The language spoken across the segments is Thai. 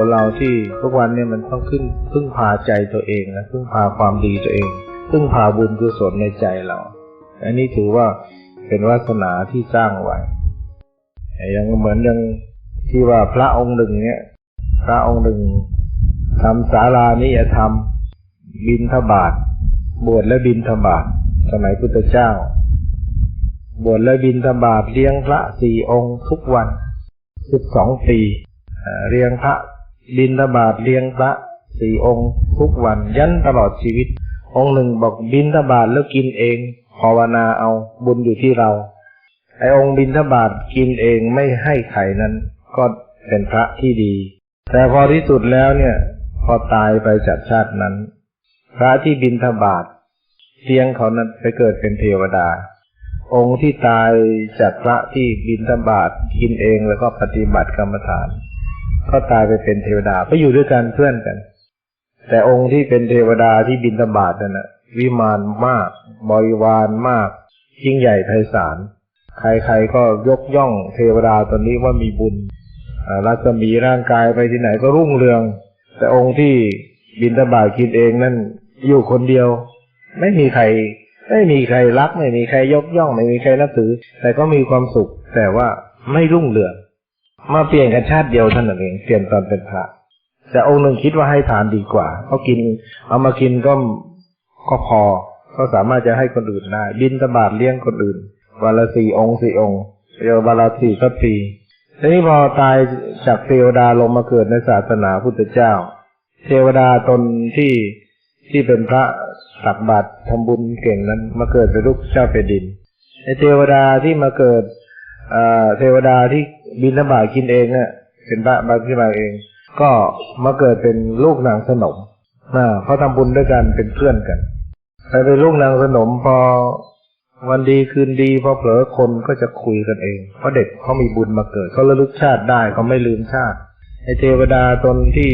คนเราที่ทุกวันเนี่ยมันต้องขึ้นพึ่งพาใจตัวเองนะพึ่งพาความดีตัวเอง พึ่งพาบุญกุศลในใจเรา อันนี้ถือว่าเป็นวาสนาที่สร้างไว้ย่างเหมือนย่างที่ว่าพระองค์หนึ่งเนี่ยพระองค์หนึ่งทำศาลานิยธรรม บินทบาทบวชและบินทบาทสมัยพุทธเจ้า บวชและบินทบาทเลี้ยงพระสี่องค์ทุกวันสิบสองปีเอ่อเลี้ยงพระ บินทบาทเลี้ยงพระสี่องค์ทุกวันยันตลอดชีวิต องค์หนึ่งบอกบินทบาทแล้วกินเองภาวนาเอาบุญอยู่ที่เรา ไอ้องค์บินทบาทกินเองไม่ให้ใครนั้น ก็เป็นพระที่ดี แต่พอที่สุดแล้วเนี่ย พอตายไปจากชาตินั้น พระที่บินทบาทเลี้ยงเขานั้นไปเกิดเป็นเทวดา องค์ที่ตายจากพระที่บินทบาทกินเองแล้วก็ปฏิบัติกรรมฐาน ก็ตายไปเป็นเทวดาก็อยู่ด้วยกันเพื่อนกัน แต่องค์ที่เป็นเทวดาที่บินทบาทนั่นนะวิมานมาก บริวารมาก ยิ่งใหญ่ไพศาลใครๆก็ยกย่องเทวดาตนนี้ว่ามีบุญรัศมีร่างกายไปที่ไหนก็รุ่งเรือง แต่องค์ที่บินทบาทกินเองนั่นอยู่คนเดียว ไม่มีใคร ไม่มีใครรัก ไม่มีใครยกย่อง ไม่มีใครนับถือ แต่ก็มีความสุข แต่ว่าไม่รุ่งเรือง มาเปลี่ยนกันชาติเดียวท่านั้นเองเปลี่ยนตอนเป็นพระแต่องค์หนึ่งคิดว่าให้ทานดีกว่าเขากิน เอามากินก็ก็พอก็สามารถจะให้คนอื่นได้บินตบาทเลี้ยงคนอื่นวันละสี่องค์สี่องค์เดียววันละสี่ก็ปีทีนี้พอตายจากเทวดาลงมาเกิดในศาสนาพุทธเจ้า เทวดาตนที่ที่เป็นพระตักบาตรทำบุญเก่งนั้นมาเกิดเป็นลูกเจ้าแผ่นดินไอเทวดาที่มาเกิด เทวดาที่บินทบากินเองเนี่ยเป็นพระมาที่มาเอง ก็มาเกิดเป็นลูกนางสนมอ่าเขาทำบุญด้วยกันเป็นเพื่อนกันไปเป็นลูกนางสนมพอวันดีคืนดีพอเผลอคนก็จะคุยกันเองเพราะเด็กเขามีบุญมาเกิดเขาระลึกชาติได้เขาไม่ลืมชาติไอเทวดาตนที่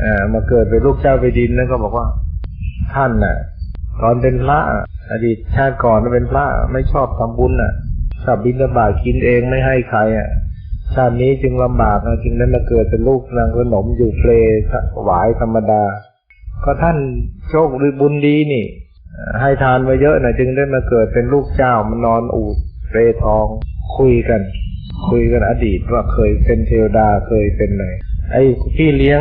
เอ่อมาเกิดเป็นลูกเจ้าไปดินนั่นก็บอกว่า ท่านน่ะ ตอนเป็นพระอะอดีตชาติก่อนเป็นพระไม่ชอบทำบุญน่ะ ชอบบิณฑบาตกินเองไม่ให้ใครอะชาตินี้จึงลำบากนะจึงได้มาเกิดเป็นลูกนางขนมอยู่เพลหวายธรรมดา ก็ท่านโชคดีบุญดีนี่ ให้ทานมาเยอะนะจึงได้มาเกิดเป็นลูกเจ้ามานอนอูดเปรทอง คุยกัน คุยกันอดีตว่าเคยเป็นเทวดาเคยเป็นอะไรไอ้พี่เลี้ยง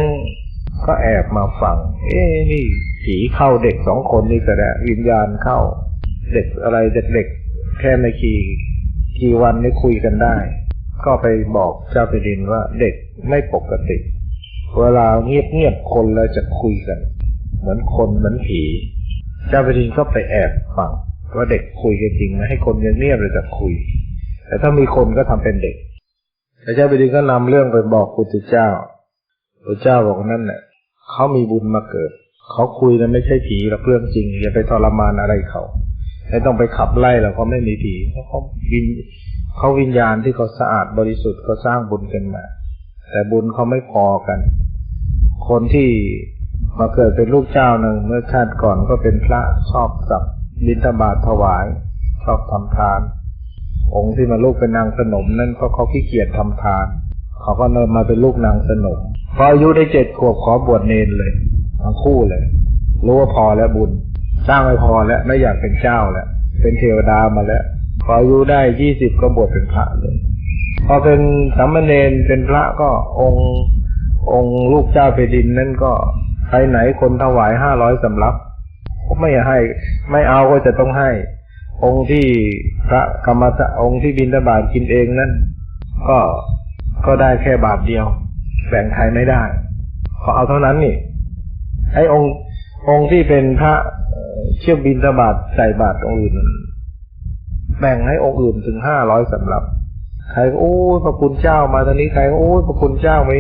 ก็แอบมาฟัง เอ๊นี่ผีเข้าเด็กสองคนนี่แต่ละวิญญาณเข้า เด็กอะไรเด็กๆแค่ไม่กี่ กี่วันนี่คุยกันได้ ก็ไปบอกเจ้าแผ่นดินว่าเด็กไม่ปกติ เวลาเงียบๆคนแล้วจะคุยกัน เหมือนคนเหมือนผี เจ้าแผ่นดินก็ไปแอบฟังว่าเด็กคุยกันจริงไหมให้คนเงียบๆเลยจะคุย แต่ถ้ามีคนก็ทำเป็นเด็กแต่เจ้าแผ่นดินก็นำเรื่องไปบอกพุทธเจ้าพระเจ้าบอกนั่นแหละเขามีบุญมาเกิด เขาคุยนะไม่ใช่ผีหรอกเรื่องจริงอย่าไปทรมานอะไรเขา ไม่ต้องไปขับไล่หรอกเขาไม่มีผีเพราะเขาวิญเขาวิญญาณที่เขาสะอาดบริสุทธิ์เขาสร้างบุญกันมา แต่บุญเขาไม่พอกัน คนที่มาเกิดเป็นลูกเจ้าหนึ่งเมื่อชาติก่อนก็เป็นพระชอบสับบิณฑบาตถวาย ชอบทำทาน องค์ที่มาลูกเป็นนางสนมนั่นเพราะเขาขี้เกียจทำทาน เขาก็เนินมาเป็นลูกนางสนมพออายุได้เจ็ดขวบขอบวชเนนเลยทั้งคู่เลยรู้ว่าพอแล้วบุญ สร้างไม่พอแล้วไม่อยากเป็นเจ้าแล้ว เป็นเทวดามาแล้ว พออายุได้ยี่สิบก็บวชเป็นพระเลย พอเป็นสามเณรเป็นพระก็องค์องค์ลูกเจ้าแผ่นดินนั่นก็ไปไหนคนถวายห้าร้อยสำรับก็ไม่ให้ ไม่เอาก็จะต้องให้ องค์ที่พระกรรมสองค์ที่บินทบาทกินเองนั่นก็ก็ได้แค่บาทเดียว แบ่งใครไม่ได้ขอเอาเท่านั้นนี่ไอ้องค์องค์ที่เป็นพระ เอ่อเชี่ยวบินทบาทใส่บาตรองค์อื่น แบ่งให้องค์อื่นถึงห้าร้อยสำรับ ใครโอ้พระคุณเจ้ามาตอนนี้ใครโอ้พระคุณเจ้าไม่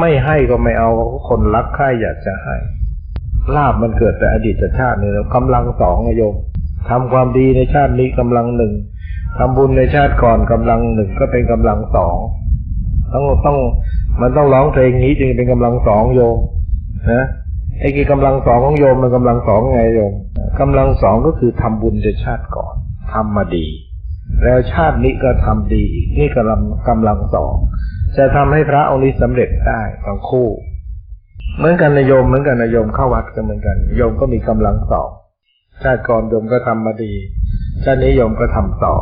ไม่ให้ก็ไม่เอาคนรักใครอยากจะให้ลาบมันเกิดแต่อดีตชาตินี่แล้วกำลังสองโยมทำความดีในชาตินี้กำลังหนึ่งทำบุญในชาติก่อนกำลังหนึ่งก็เป็นกำลังสองต้องต้องมันต้องร้องเพลงนี้จึงเป็นกำลังสองโยมนะไอ้กี่กำลังสองของโยมมันกำลังสองไงโยม กำลังสองก็คือทำบุญในชาติก่อนทำมาดี แล้วชาตินี้ก็ทำดีอีกนี่กำลังกำลังสองจะทำให้พระองค์นี้สำเร็จได้ทั้งคู่ เหมือนกันนะโยมเหมือนกันนะโยมเข้าวัดก็เหมือนกันโยมก็มีกำลังสองชาติก่อนโยมก็ทำมาดีชาตินี้โยมก็ทำต่อ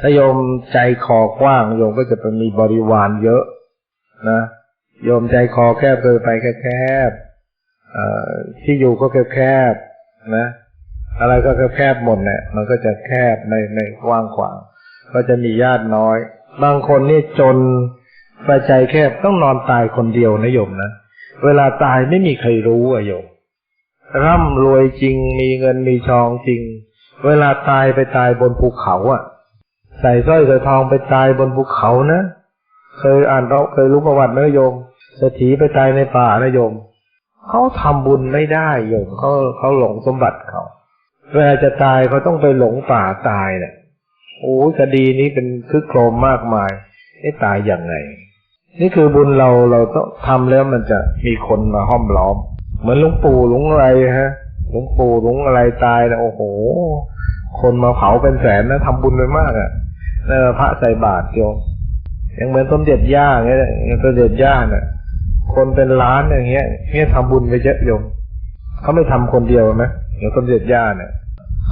ถ้าโยมใจคอกว้างโยมก็จะไปมีบริวารเยอะนะโยมใจคอแคบเกินไปแคบๆที่อยู่ก็แคบๆนะ อะไรก็แคบหมดเนี่ย มันก็จะแคบในในกว้างขวาง ก็จะมีญาติน้อย บางคนนี่จนไปใจแคบต้องนอนตายคนเดียวนะโยมนะ เวลาตายไม่มีใครรู้อะโยม ร่ำรวยจริง มีเงินมีทองจริง เวลาตายไปตายบนภูเขาอะใส่สร้อยใส่ทองไปตายบนภูเขานะเคยอ่านเราเคยรู้ประวัตินะโยมเศรษฐีไปตายในป่านะโยมเขาทำบุญไม่ได้โยมเขาเขาหลงสมบัติเขา เวลาจะตายเขาต้องไปหลงป่าตายเนี่ยโอ้ยคดีนี้เป็นคึกโครมมากมายไอ้ตายอย่างไง นี่คือบุญเราเราต้องทำแล้วมันจะมีคนมาห้อมล้อม เหมือนหลวงปู่หลวงอะไรฮะหลวงปู่หลวงอะไรตายนะโอ้โห คนมาเผาเป็นแสนนะทำบุญไปมากอะ่ะเออพระใส่บาตรโยมยังเหมือนสมเด็จย่าเงี้ยอย่างสมเด็จย่าเนี่ยคนเป็นล้านอย่างเงี้ยเนี่ยทำบุญไปเยอะโยมเขาไม่ทำคนเดียวนะ อย่างสมเด็จย่าเนี่ย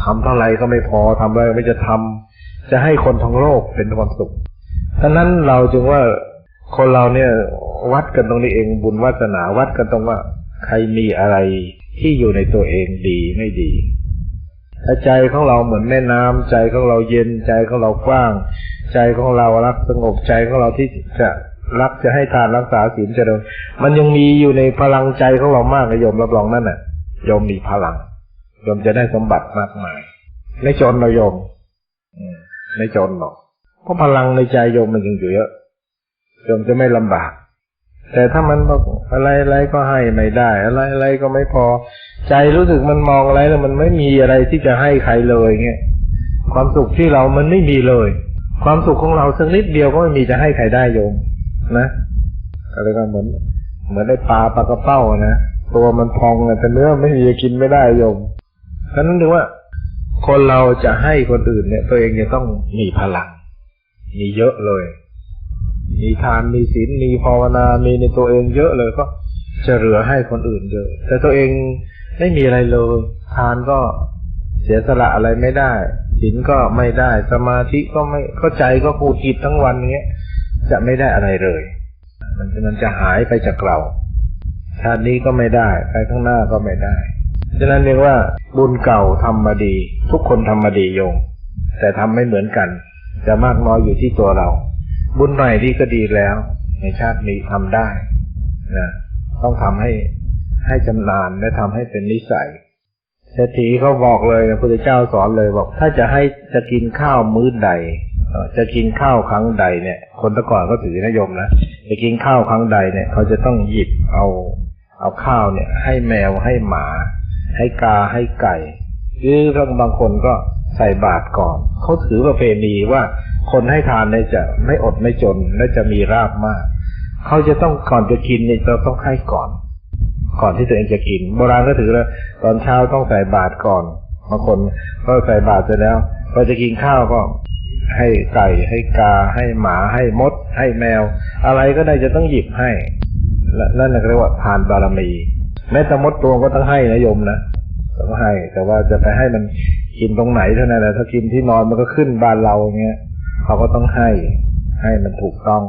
ทำเท่าไรก็ไม่พอทำอะไรไม่จะทำจะให้คนทั้งโลกเป็นความสุขฉะนั้นเราจึงว่าคนเราเนี่ยวัดกันตรงนี้เองบุญวาสนาวัดกันตรงว่า ใครมีอะไรที่อยู่ในตัวเองดีไม่ดีถ้าใจของเราเหมือนแม่น้ำใจของเราเย็นใจของเรากว้าง ใจของเรารักสงบใจของเราที่จะรักจะให้ทานรักษาศีลเจริญมันยังมีอยู่ในพลังใจของเรามากนะโยมรับรองนั่นน่ะโยมมีพลัง โยมจะได้สมบัติมากมายไม่จนเราโยมอืมไม่จนหรอกเพราะพลังในใจโยมมันยังอยู่เยอะโยมจะไม่ลำบาก แต่ถ้ามันอะไรอะไรก็ให้ไม่ได้ อะไรอะไรก็ไม่พอ ใจรู้สึกมันมองอะไรแล้วมันไม่มีอะไรที่จะให้ใครเลยเงี้ยความสุขที่เรามันไม่มีเลย ความสุขของเราสักนิดเดียวก็ไม่มีจะให้ใครได้โยมนะอะไรก็เหมือน เหมือนได้ปลาปลากระเป้านะตัวมันพองแต่เนื้อไม่มีกินไม่ได้โยม ฉะนั้นถือว่า คนเราจะให้คนอื่นเนี่ย ตัวเองจะต้องมีพลัง มีเยอะเลย มีทานมีศีลมีภาวนา มีในตัวเองเยอะเลยก็จะเหลือให้คนอื่นเยอะ แต่ตัวเองไม่มีอะไรเลย ทานก็เสียสละอะไรไม่ได้ศีลก็ไม่ได้ สมาธิก็ไม่เข้าใจก็พูดผิดทั้งวันเงี้ย จะไม่ได้อะไรเลย มันมันจะหายไปจากเราชาตินี้ก็ไม่ได้ ไปข้างหน้าก็ไม่ได้ ฉะนั้นเรียกว่าบุญเก่าทำมาดี ทุกคนทำมาดีโยมแต่ทำไม่เหมือนกัน จะมากน้อยอยู่ที่ตัวเรา บุญใหม่ที่ก็ดีแล้ว ในชาตินี้ทำได้นะต้องทำให้ให้จำนานและทำให้เป็นนิสัยเศรษฐีเขาบอกเลยพระพุทธเจ้าสอนเลยบอก ถ้าจะให้จะกินข้าวมื้อใดจะกินข้าวครั้งใดเนี่ย คนตะก่อนก็ถือนิยมนะจะกินข้าวครั้งใดเนี่ย เขาจะต้องหยิบเอา เอาข้าวเนี่ย ให้แมวให้หมา ให้กาให้ไก่ หรือทั้งบางคนก็ใส่บาตรก่อน เขาถือประเพณีว่าคนให้ทานเนี่ยจะไม่อดไม่จนและจะมีราบมาก เขาจะต้องก่อนจะกินเนี่ยจะต้องให้ก่อน ก่อนที่ตัวเองจะกิน โบราณก็ถือแล้วตอนเช้าต้องใส่บาตรก่อนบางคนก็ใส่บาตรเสร็จแล้วพอจะกินข้าวก็ให้ไก่ให้กาให้หมาให้มด ให้แมว อะไรก็ได้จะต้องหยิบให้ และนั่นเรียกว่าทานบารมี แม้แต่มดตัวก็ต้องให้นะโยมนะต้องให้ แต่ว่าจะไปให้มันกินตรงไหนเท่านั้นแหละถ้ากินที่นอนมันก็ขึ้นบ้านเราอย่างเงี้ยเขาก็ต้องให้ ให้มันถูกต้อง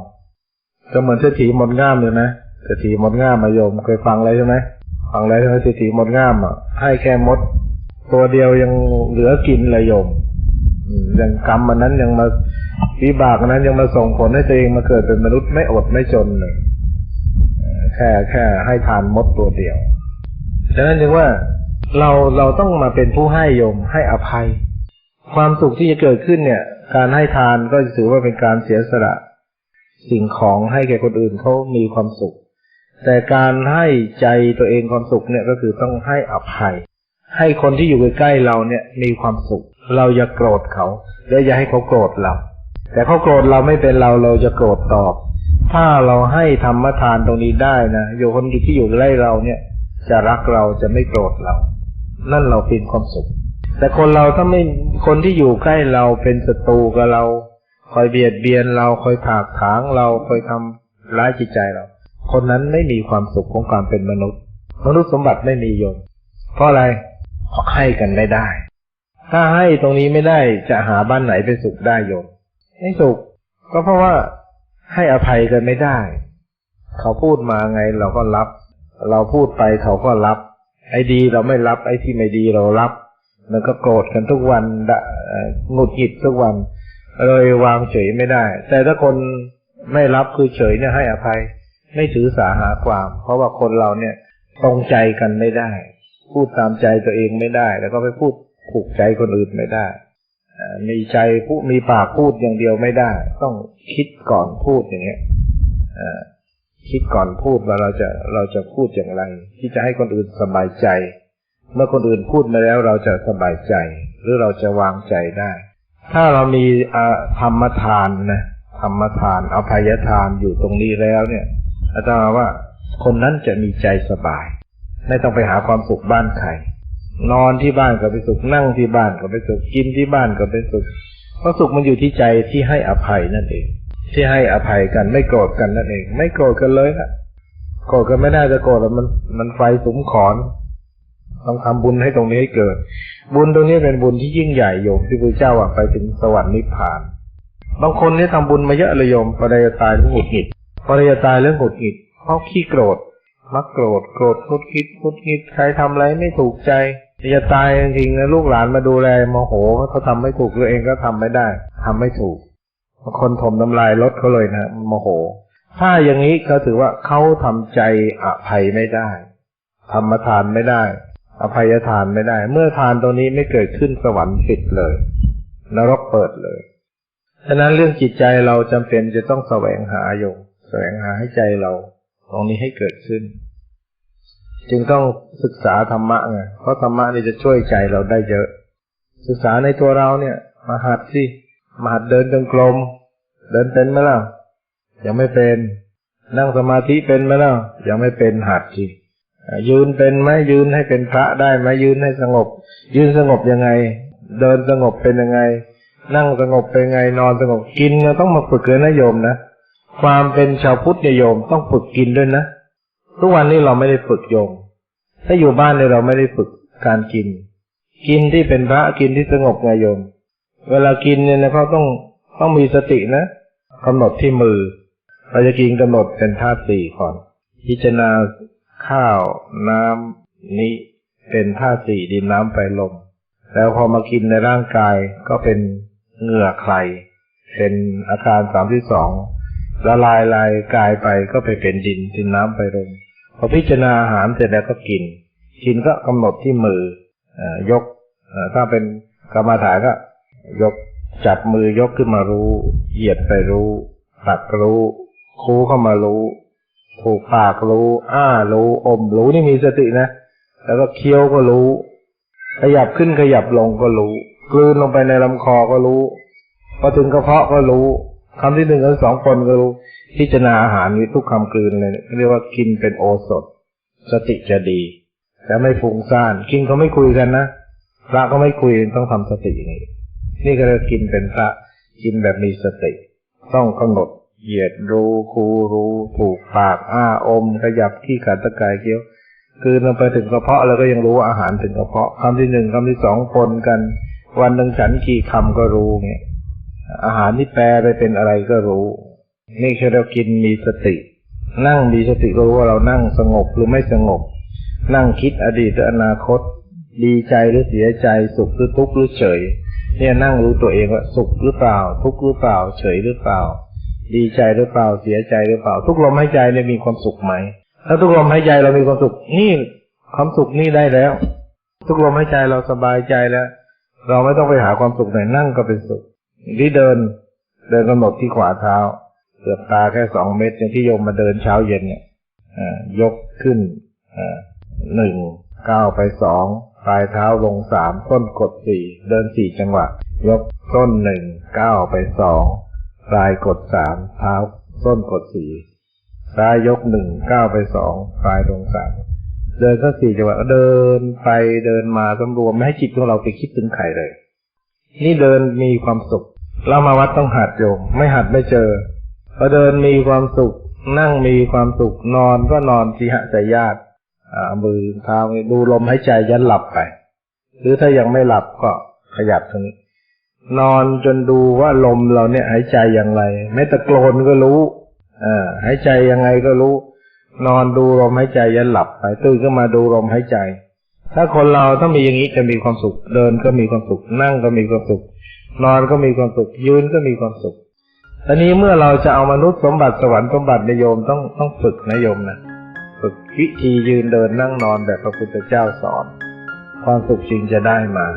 ก็เหมือนเศรษฐีหมดง่ามเลยนะเศรษฐีหมดง่ามมาโยมเคยฟังอะไรใช่ไหมฟังอะไรใช่ไหมเศรษฐีหมดง่ามอะให้แค่มด ตัวเดียวยังเหลือกินเลยโยมอืมยังกรรมมันนั้นยังมาวิบากนั้นยังมาส่งผลให้ตัวเองมาเกิดเป็นมนุษย์ไม่อดไม่จนเลย แค่แค่ให้ทานมดตัวเดียวฉะนั้นจึงว่าเราเราต้องมาเป็นผู้ให้โยมให้อภัย ความสุขที่จะเกิดขึ้นเนี่ย การให้ทานก็ถือว่าเป็นการเสียสละสิ่งของให้แก่คนอื่นเขามีความสุข แต่การให้ใจตัวเองความสุขเนี่ยก็คือต้องให้อภัย ให้คนที่อยู่ใกล้เราเนี่ยมีความสุข เราอย่าโกรธเขาและอย่าให้เขาโกรธเรา แต่เขาโกรธเราไม่เป็นเราเราจะโกรธตอบ ถ้าเราให้ธรรมทานตรงนี้ได้นะอยู่คนที่อยู่ใกล้เราเนี่ย จะรักเราจะไม่โกรธเรา นั่นเราเป็นความสุข แต่คนเราถ้าไม่คนที่อยู่ใกล้เราเป็นศัตรูกับเรา คอยเบียดเบียนเราคอยถากถางเราคอยทำร้ายจิตใจเรา คนนั้นไม่มีความสุขของความเป็นมนุษย์ มนุษย์สมบัติไม่มีโยมเพราะอะไรเพราะให้กันไม่ได้ ถ้าให้ตรงนี้ไม่ได้จะหาบ้านไหนเป็นสุขได้โยมไม่สุข ก็เพราะว่า ให้อภัยกันไม่ได้ เขาพูดมาไงเราก็รับ เราพูดไปเขาก็รับ ไอ้ดีเราไม่รับไอ้ที่ไม่ดีเรารับ มันก็โกรธกันทุกวันหงุดหงิดทุกวัน เลยวางเฉยไม่ได้ แต่ถ้าคนไม่รับคือเฉยเนี่ยให้อภัย ไม่ถือสาหาความ เพราะว่าคนเราเนี่ยตรงใจกันไม่ได้ พูดตามใจตัวเองไม่ได้ แล้วก็ไปพูดถูกใจคนอื่นไม่ได้ มีใจพูดมีปากพูดอย่างเดียวไม่ได้ ต้องคิดก่อนพูดอย่างเงี้ยคิดก่อนพูดว่าเราจะเราจะพูดอย่างไร ที่จะให้คนอื่นสบายใจ เมื่อคนอื่นพูดมาแล้วเราจะสบายใจ หรือเราจะวางใจได้ ถ้าเรามีธรรมทานนะธรรมทานอภัยทานอยู่ตรงนี้แล้วเนี่ยอาจารย์ว่าคนนั้นจะมีใจสบาย ไม่ต้องไปหาความสุขบ้านใคร นอนที่บ้านก็ไปสุขนั่งที่บ้านก็ไปสุขกินที่บ้านก็ไปสุขเพราะสุขมันอยู่ที่ใจที่ให้อภัยนั่นเอง ที่ให้อภัยกันไม่โกรธกันนั่นเอง ไม่โกรธกันเลยนะโกรธกันไม่ได้จะโกรธแล้วมันมันไฟสุมขอนต้องทำบุญให้ตรงนี้ให้เกิด บุญตรงนี้เป็นบุญที่ยิ่งใหญ่โยมที่พระเจ้าอะไปถึงสวรรค์นิพพาน บางคนเนี่ยทำบุญมาเยอะเลยโยมปริยตายเรื่องหงุดหงิดปริยตายเรื่องหงุดหงิดเพราะขี้โกรธมักโกรธโกรธคุดคิดคุดคิดใครทำอะไรไม่ถูกใจ จะตายจริงๆนะลูกหลานมาดูแลโมโหเขาทำไม่ถูกตัวเองก็ทำไม่ได้ทำไม่ถูกคนถมน้ำลายลดเขาเลยนะโมโห ถ้าอย่างนี้เขาถือว่าเขาทำใจอภัยไม่ได้ธรรมทานไม่ได้ อภัยทานไม่ได้ เมื่อทานตรงนี้ไม่เกิดขึ้นสวรรค์ปิดเลยนรกเปิดเลยฉะนั้นเรื่องจิตใจเราจำเป็นจะต้องแสวงหาโยมแสวงหาให้ใจเรา ตรงนี้ให้เกิดขึ้น จึงต้องศึกษาธรรมะไงเพราะธรรมะนี่จะช่วยใจเราได้เยอะ ศึกษาในตัวเราเนี่ย มาหัดสิมาหัดเดินจงกรมเดินเป็นไหมล่ะยังไม่เป็น นั่งสมาธิเป็นไหมล่ะยังไม่เป็นหัดสิยืนเป็นไหมยืนให้เป็นพระได้ไหมยืนให้สงบ ยืนสงบยังไง เดินสงบเป็นยังไง นั่งสงบเป็นไงนอนสงบกินเราต้องมาฝึกเลยนะโยมนะความเป็นชาวพุทธเนี่ยโยมต้องฝึกกินด้วยนะ ทุกวันนี้เราไม่ได้ฝึกโยมถ้าอยู่บ้านเนี่ยเราไม่ได้ฝึกการกิน กินที่เป็นพระกินที่สงบไงโยม เวลากินเนี่ยนะเขาต้องต้องมีสตินะกำหนดที่มือ เราจะกินกำหนดเป็นธาตุสี่ก่อน พิจารณาข้าวน้ำนี้เป็นธาตุสี่ดินน้ำไฟลม แล้วพอมากินในร่างกายก็เป็นเหงื่อใคร เป็นอาการสามที่สองละลายลายกายไปก็ไปเป็นดินดินน้ำไฟลม พอพิจารณาอาหารเสร็จแล้วก็กิน กินก็กำหนดที่มืออยกถ้าเป็นกรรมฐานก็ ยกจับมือยกขึ้นมารู้ เหยียดไปรู้ตัดรู้คูเข้ามารู้ ถูกปากรู้ อ้ารู้อมรู้นี่มีสตินะ แล้วก็เคี้ยวก็รู้ ขยับขึ้นขยับลงก็รู้ กลืนลงไปในลำคอก็รู้พอถึงกระเพาะก็รู้ คำที่หนึ่งกับสองคนก็รู้พิจารณาอาหารวิทุกคำกลืนเลยเรียกว่ากินเป็นโอสถ สติจะดีแต่ไม่ฟุ้งซ่านกินเขาไม่คุยกันนะพระก็ไม่คุยต้องทำสติอย่างนี้ นี่ก็เรียกกินเป็นพระกินแบบมีสติ ต้องกำหนดเหยียดรู้คูรู้ถูกปากอ้าอมขยับขี้ขัดตะกายเคี้ยวคือลงไปถึงกระเพาะแล้วก็ยังรู้ว่าอาหารถึงกระเพาะคำที่หนึ่งคำที่สองปนกัน วันหนึ่งฉันกี่คำก็รู้เงี้ย อาหารที่แปลไปเป็นอะไรก็รู้ นี่คือเรากินมีสติ นั่งมีสติก็รู้ว่าเรานั่งสงบหรือไม่สงบ นั่งคิดอดีตหรืออนาคต ดีใจหรือเสียใจ สุขหรือทุกข์หรือเฉย เนี่ยนั่งรู้ตัวเองว่าสุขหรือเปล่า ทุกข์หรือเปล่า เฉยหรือเปล่า ดีใจหรือเปล่าเสียใจหรือเปล่า ทุกลมหายใจเนี่ยมีความสุขไหมถ้าทุกลมหายใจเรามีความสุขนี่ความสุขนี่ได้แล้ว ทุกลมหายใจเราสบายใจแล้ว เราไม่ต้องไปหาความสุขไหนนั่งก็เป็นสุข ที่เดิน เดินกำหนดที่ขวาเท้าเกือบตาแค่สองเมตรอย่างที่โยมมาเดินเช้าเย็นเนี่ยยกขึ้นหนึ่งก้าวไปสองปลายเท้าลงสามต้นกดสี่เดินสี่จังหวะ ยกต้นหนึ่งก้าวไปสองปลายกดสามเท้าต้นกดสี่ซ้ายยกหนึ่งก้าวไปสองปลายลงสามเดินก็สี่จังหวะเดินไปเดินมาสำรวมไม่ให้จิตของเราไปคิดถึงใครเลย นี่เดินมีความสุข เรามาวัดต้องหัดโยมไม่หัดไม่เจอพอเดินมีความสุข นั่งมีความสุข นอนก็นอนสีหสายญาติมือเท้าดูลมหายใจยันหลับไป หรือถ้ายังไม่หลับก็ขยับตรงนี้ นอนจนดูว่าลมเราเนี่ยหายใจอย่างไรแม้แต่โกรนก็รู้อ่าหายใจยังไงก็รู้ นอนดูลมหายใจยันหลับไปตื่นขึ้นมาดูลมหายใจ ถ้าคนเราต้องมีอย่างนี้จะมีความสุข เดินก็มีความสุข นั่งก็มีความสุข นอนก็มีความสุข ยืนก็มีความสุขตอนนี้เมื่อเราจะเอามนุษย์สมบัติสวรรค์สมบัติในโยมต้องต้องฝึกนะโยมนะฝึกวิธียืนเดินนั่งนอนแบบพระพุทธเจ้าสอน ความสุขจริงจะได้มา